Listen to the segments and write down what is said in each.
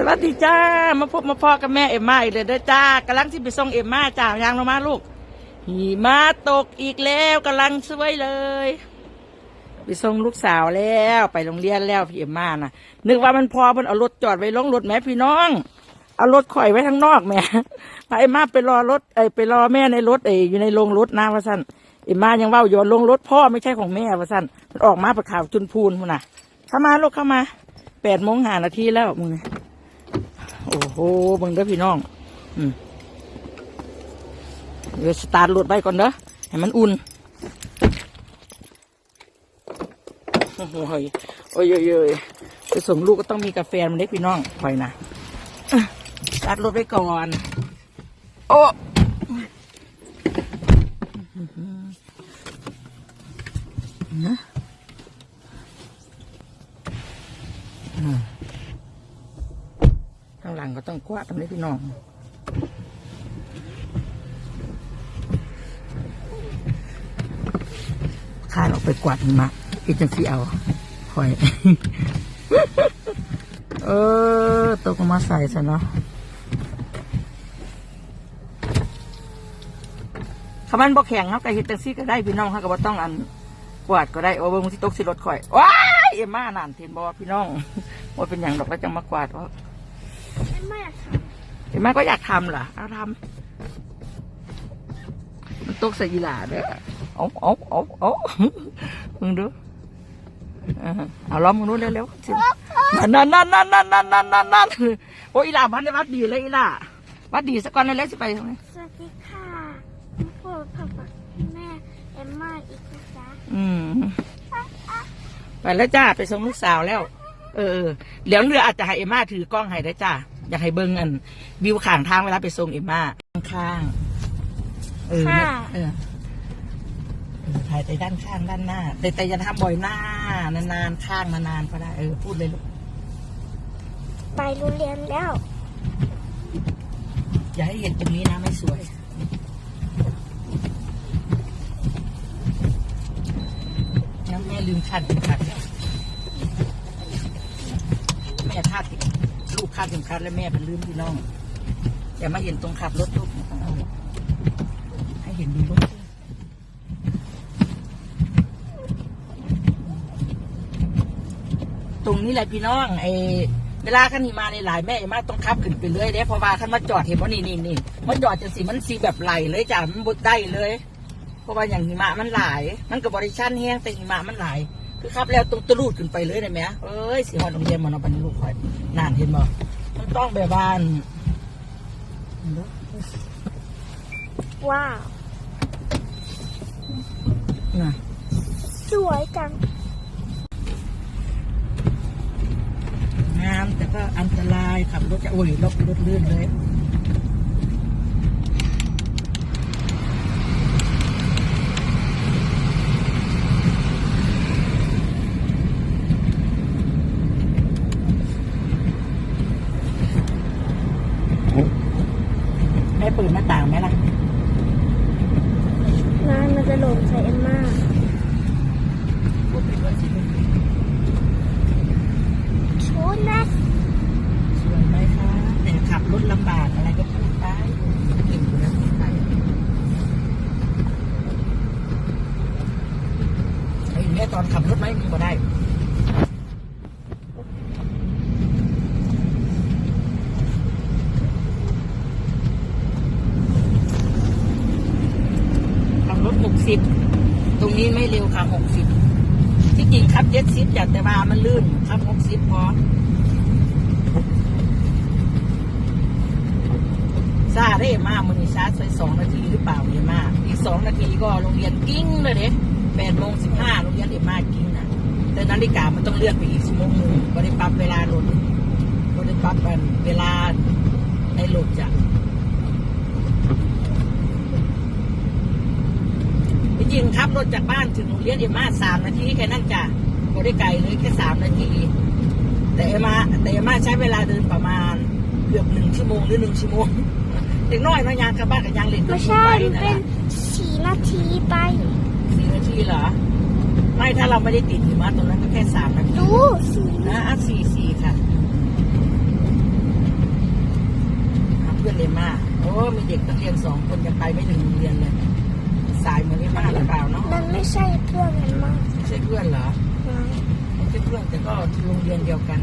สวัสดีจ้า มาพบมาพ่อกับแม่เอ็มมาอีกเลยเด้อจ้ากำลังที่ไปส่งเอ็มมาจ้ายางลงมาลูกหิมะตกอีกแล้วกำลังสวยเลย ไปส่งลูกสาวแล้วไปโรงเรียนแล้วพี่เอ็มมาน่ะ นึกว่ามันพอมันเอารถจอดไว้ลงรถแม่พี่น้อง เอารถข่อยไว้ข้างนอกแม่พาเอ็มมาไปรอรถเอ้ยไปรอแม่ในรถเอ้ยอยู่ในโรงรถนะว่าสั้นเอ็มมายังว่าอยู่ว่าลงรถพ่อไม่ใช่ของแม่ว่าสั้นมันออกมาประข่าวจุนพูนพุ่นน่ะ เข้ามาลูกเข้ามาแปดโมงหานาทีแล้วมึงเนี่ย โอ้โหเบิ่งเด้อพี่น้อง อืมเดี๋ยวสตาร์ทรถไปก่อนเด้อให้มันอุ่นโอ้โหยโอ้ยโอ้ยโอ้ยจะส่งลูกก็ต้องมีกาแฟมันเล็กพี่น้องคอยนะอะสตาร์ทรถไปก่อน โอ้นะอืม ข้างหลังก็ต้องกวาดตรงนี้พี่น้องขานออกไปกวาดมะอีจังสีเอาคอย เออตกมาใส่ซะเนาะคำมันบ่แข็งเขาก็เฮ็ดจังซี่ก็ได้พี่น้องเขาก็บ่ต้องอันกวาดก็ได้โอ้เบิ่งสิตกสิรถข่อยว้ายเอ็มม่านานเห็นบ่พี่น้องว่าเป็นอย่างดอกแล้วจังมากวาดว่า ไม่อยากทเห็นไหมก็อยากทำเหรอเอาทำมันตกใส่ยีหลาเด้อเอาเอาเอาเอามึงดูเออเอาล้อมมึงนู้นเร็วๆสินั่นนั่นนั่นนั่นนั่นนั่นนั่นนั่นโอ้ยอีหลาพันได้วัดดีเลยอีหลาวัดดีสักก่อนเลยสิไปตรงนี้ำสวัสดีค่ะพ่อพ่อกับแม่เอ็มมาอีกนะจ๊ะอืม ไปแล้วจ้า ไปส่งลูกสาวแล้ว เออเออเดี๋ยวเรืออาจจะให้เอ็มมาถือกล้องให้ได้จ้า อยากให้เบิ้งอัน วิวข้างทางเวลาไปส่งเอ็มมาข้างๆเออเนี่ยเออเออถ่ายแต่ด้านข้างด้านหน้า แต่แต่อย่าทำบ่อยหน้านานๆข้างนานๆก็ได้เออพูดเลยลูกไปโรงเรียนแล้ว อย่าให้เห็นตรงนี้นะไม่สวย น้ำแม่ลืมคาดเข็มขัดแล้วแม่คาดเข็ม ลูกคาดเข็มขัดแล้วแม่เป็นลืมพี่น้องอย่ามาเห็นตรงขับรถลูกให้เห็นดูรถตรงนี้แหละพี่น้องไอเวลาขันนีมาในหลายแม่มาต้องขับขึ้นไปเรื่อยเด้เพราะว่าขันมาจอดเห็นว่านี่นี่นี่มันจอดจังสิมันสีแบบไหลเลยจ้ะมันบดได้เลย เพราะว่าอย่างหิมะมันหลาย มันกับบริชันแห้งแต่หิมะมันหลาย คือขับแล้วตรงตะลูดขึ้นไปเลยได้ไหมเอ้ยสิฮอดโรงเรียนมันเอาไปลูกคอยนานเห็นบ่มันต้องแบบบ้านว้าวน่ะสวยจังงามแต่ก็อันตรายขับรถจะโอ้ยรถรถลื่นเลย เปิดหน้าต่างไหมล่ะ งานมันจะหล่นใส่เอ็มมา พูดไปด้วยสิลูก ชูนัส สวยไหมคะแต่ขับรถลำบากอะไรก็พูดไปเก่งอยู่แล้วพูดไปไอ้เนี่ยตอนขับรถไม่มีก็ได้ ขับรถหกสิบ ตรงนี้ไม่เร็วค่ะหกสิบ ที่ จ็ดสิบอยากแต่ว่ามันลื่นขับหกสิบพอซาได้มากมันนี่ชาร์จไปสองนาทีหรือเปล่าเนี่ยมาก อีกสองนาทีก็โรงเรียนกิ้งเลยเด้แปดโมงสิบห้าโรงเรียนเอ็มมากิ้งนะแต่นาฬิกามันต้องเลื่อนไปอีกชั่วโมงหนึงก็ได้ปรับเวลารถก็ได้ปรับเวลาในรถจ้ะจริงครับรถจากบ้านถึงโรงเรียนเอ็มมาสามนาทีแค่นั้นจ้ะ ก็ได้ไกลเลยแค่สามนาที แต่เอ็มมาแต่เอ็มมาใช้เวลาเดินประมาณเกือบหนึ่งชั่วโมงหรือหนึ่งชั่วโมงเด็กน้อยเน้อยยางกลับบ้านกับยางเล่นไม่ใช่ไปมันนะเป็นสี่นาทีไปสี่นาทีเหรอ ไม่ถ้าเราไม่ได้ติดหิมะตรงนั้นก็แค่สามนาทีดูสี่นะอะสี่สี่ค่ะว่ามีเด็กนักเรียนสองคนยังไปไม่ถึงโรงเรียนเลยสายเหมือนไม่มากหรือเปล่าเนาะนั่นไม่ใช่เพื่อนเอ็มม่าไม่ใช่เพื่อนเหรอ เพื่อนแต่ก็โรงเรียนเดียวกัน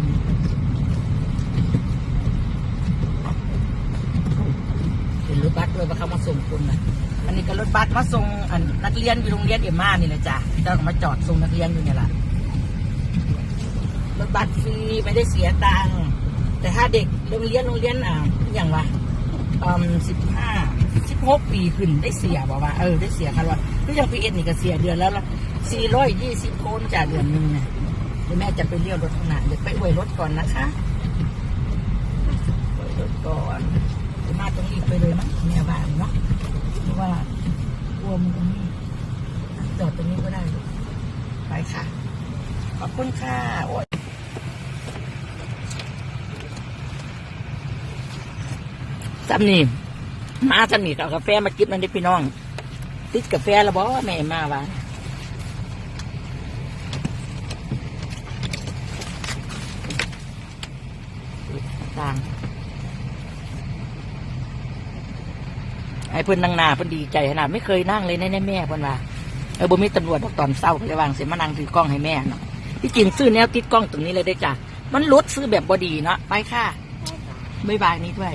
เป็นรถบัสด้วยว่าเขามาส่งคนนะอันนี้ก็รถบัสมาส่งอันนักเรียนอยู่โรงเรียนเอ็มมานี่แหละจ้ะเจ้าก็มาจอดส่งนักเรียนอยู่เนี่ยแหละรถบัสฟรีไม่ได้เสียตังค์แต่ถ้าเด็กโรงเรียนโรงเรียนอะอย่างวะอืมสิบห้าสิบหกปีขึ้นได้เสียบอกว่าเออได้เสียคันว่าก็ยังพีเอ็นี่ก็เสียเดือนแล้ว ละสี่ร้อยยี่สิบคนจ่ายเดือนหนึงเนี่ยเดี๋ยวแม่จะไปเลี้ยวรถข้างหน้าเดี๋ยวไปอวยรถก่อนนะคะอวยรถก่อนจะมาตรงนี้ไปเลยมั้งแม่บ้านเนาะเพราะว่ากลัวมันตรงนี้จอดตรงนี้ก็ได้ไปค่ะ ขอบคุณค่ะโอ้ยจำนี่มาจำนี่เอากาแฟมากินนั่นดิพี่น้อง ติดกาแฟแล้วบอแม่มาว่าง ไอ้เพิ่อนนั่งหน้าเพิ่อนดีใจขนาดไม่เคยนั่งเลยแน่แม่เพิ่อนว่าเออบ่มีตำรวจบอกตอนเศร้าก็เลยวางเสียมานั่งถือกล้องให้แม่เนาะที่จริงซื้อแนวติดกล้องตรงนี้เลยได้จ้ะมันลดซื้อแบบบอดีเนาะไปค่ะบ๊ายบายนี้ด้วย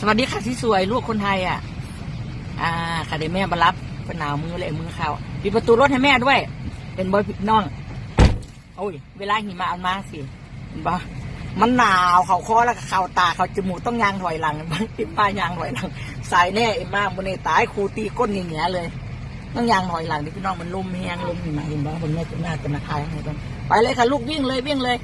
สวัสดีค่ะที่สวยลูกคนไทยอะ อ่าค่ะเดี๋ยวแม่มารับเพิ่นหนาวมือเลยมือเขาปิดประตูรถให้แม่ด้วย เป็นบอยพี่น้องโอ้ย เวลาหิมะเอามาสิเห็นปะ มันหนาวเขาคอแล้วเขาตาเขาจมูกต้องยางถอยหลังบางทีป้ายางถอยหลังสายแน่เอ็มมาบนในตายครูตีก้นอย่างเงี้ยเลย ต้องยางถอยหลังนี่พี่น้องมันลมแห้งลมหิมะเห็นบ่ผมแม่จะน่าจะมาทายให้กันไปเลยค่ะลูกวิ่งเลยวิ่งเลย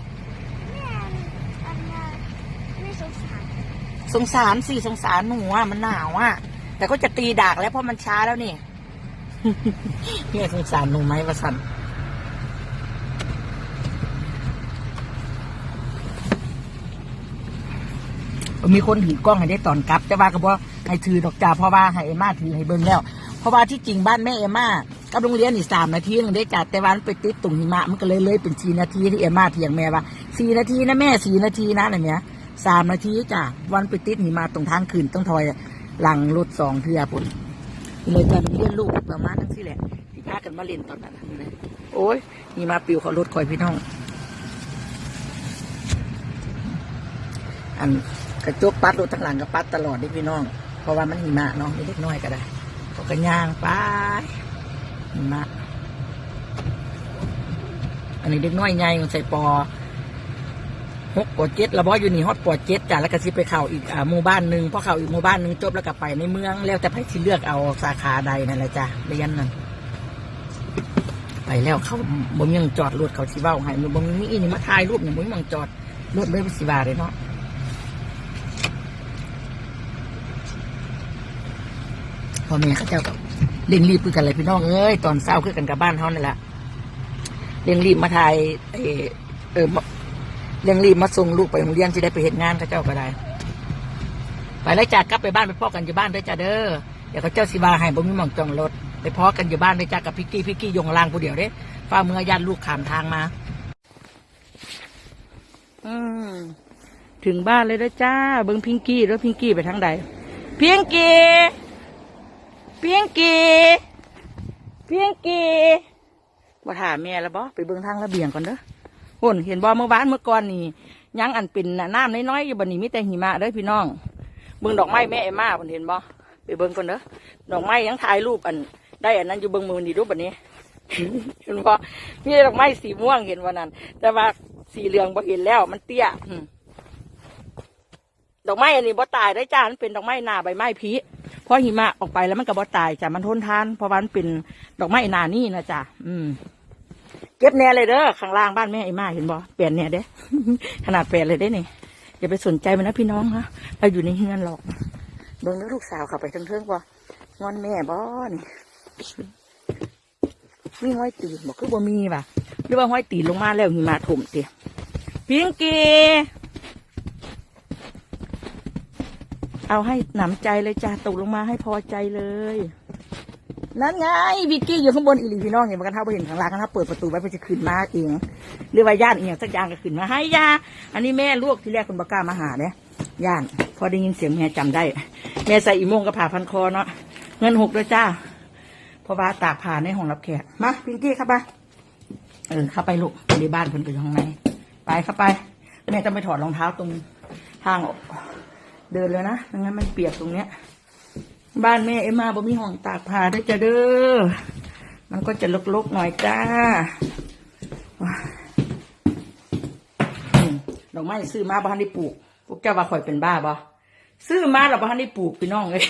สงสารสิสงสารหนูอะมันหนาวอะแต่ก็จะตีดากแล้วเพราะมันช้าแล้วนี่แม่ยสงสารหนูไหมวะสัน มีคนถือกล้องให้ได้ตอนกลับ แต่ว่าก็บอกให้ถือดอกจ่าเพราะว่าให้เอมมาถือให้เบิ่งแล้ว เพราะว่าที่จริงบ้านแม่เอมมากับโรงเรียนอีกสามนาทีนึงได้จัดแต่วันไปติดตุ่งหิมะมันก็เลยเลยเป็นสี่นาทีที่เอมมาเถียงแม่ว่าสี่นาทีนะแม่สี่นาทีนะอะไรเนี้ยสามนาทีจ้ะวันไปติดหิมะตรงทางขึ้นต้องถอยหลังรถสองเทือปุ่นเลยจะเรียนลูกประมาณนั้นสิแหละที่พากันมาเล่นตอนนั้นนะโอ้ยหิมะปิวเขารถคอยพี่น้อง อัน กระจกปัดรถทั้งหลังก็ปัดตลอดเด้พี่น้อง เพราะว่ามันหิมะเนาะเด็กน้อยก็ได้ก็กระย่างไปหิมะอันนี้เด็กน้อยใหญ่มันใส่ปอหกปอเจ็ดแล้วบออยู่นี่ฮอตปอเจ็ดจ้ะแล้วก็สิไปเข่าอีกอ่าหมู่บ้านหนึ่งพอเข่าอีกหมู่บ้านหนึ่งจบแล้วก็ไปในเมืองแล้วแต่ไผสิเลือกเอาสาขาใดนั่นแหละจ้ะเรียนนั่นไปแล้วเขาบ่มีหยังจอดรถเขาสิเว้าให้บ่มีอีนี่มาถ่ายรูปเนี่ยบ่มีหยังจอดรถเลยสิบาเลยเนาะ พ่อแม่เขาเจ้ากับเร่งรีบคือกันเลยพี่น้องเอ้ยตอนเศร้าคือกันกับบ้านเขานี่แหละเร่งรีบมาถ่ายเออเออเร่งรีบมาส่งลูกไปโรงเรียนจะได้ไปเห็นงานเขาเจ้าก็ได้ ไปแล้วจากกลับไปบ้านไปพ่อกันอยู่บ้านด้วยจ้าเด้อเดี๋ยวเขาเจ้าสิบาให้บ่มีหมองจองรถไปพ่อกันอยู่บ้านด้วยจ้ากับพิกกี้พิกกี้ยงล่างผู้เดียวเด้ฟ้าเมื่อญาติลูกขามทางมา อืมถึงบ้านเลยด้วยจ้า เบิ้งพิงกี้แล้วพิงกี้ไปทางใดพิงกี้ เพียงกีเพียงกีบ่ถามแม่แล้วบ่ไปเบิ่งทางระเบียงก่อนเด้อโอนเห็นบ่เมื่อวานเมื่อก่อนนี่ยังอันเป็นน่ะน้ำน้อยๆอยู่บัดนี้มีแต่หิมะเด้อพี่น้อง เบิ่งดอกไม้แม่เอมมาเพิ่นเห็นบ่ไปเบิ่งก่อนเด้อดอกไม้ยังถ่ายรูปอัน ได้อันนั้นอยู่เบิ่งมือนี่รูปแบัดนี้เห็นบ่มีดอกไม้สีม่วงเห็นวันนั้น แต่ว่าสีเหลืองบ่เห็นแล้วมันเตี้ยดอกไม้อันนี้บ่ตายได้จ้ามันเป็นดอกไม้หน้าใบไม้พี อหิมะออกไปแล้วมันก็บ่ตายจ้ะมันทนทานเพราะวันเป็นดอกไม้นานี่นะจ้ะอืม เก็บแน่เลยเด้อข้างล่างบ้านแม่ไอ้มาเห็นบ่เปลี่ยนแน่เด้ ขนาดเปลี่ยนเลยได้นี่อย่าไปสนใจมันนะพี่น้องฮะเราอยู่ในเฮือนหรอกเบิ่งแล้วลูกสาวเข้าไปทั้งเทิงบ่งอนแม่บ่นี่มีห้อยตีนบอกคือบ่มีว่ะหรือว่าห้อยตีนลงมาแล้วหิมะถมเตียพิงกี เอาให้หนำใจเลยจ้าตกลงมาให้พอใจเลย นั่นไงวิกกี้อยู่ข้างบนอีหลีพี่น้องเห็นมันกันเท่าไปเห็นข้างล่างกันเท่าเปิดประตูไว้เพื่อจะขึ้นมาเองหรือว่าย่านเอียงสักอย่างก็ขึ้นมาให้ยาอันนี้แม่ลวกที่แรกคุณบาก้ามาหาเนี่ยย่าน พอได้ยินเสียงแม่จำได้ แม่ใส่อีโมงกับผ่าพันคอเนาะเงินหกด้วยจ้าเพราะว่าตากผ่าในห้องรับแขกมาพิงกี้เข้าไปเออเข้าไปลูกในบ้านเพิ่นไปอยู่ข้างในไปเข้าไปแม่จะไปถอดรองเท้าตรงทางออก เดินเลยนะไม่งั้นมันเปียกตรงเนี้ย บ้านแม่เอ็มมาบ่มีห้องตากผ้าด้วยจะเด้อ มันก็จะลกๆหน่อยจ้าดอกไม้ซื้อมาบ้านได้ปลูกพวกเจ้าว่าข่อยเป็นบ้าบ่ซื้อมาแล้วบ้านได้ปลูกพี่น้องเลย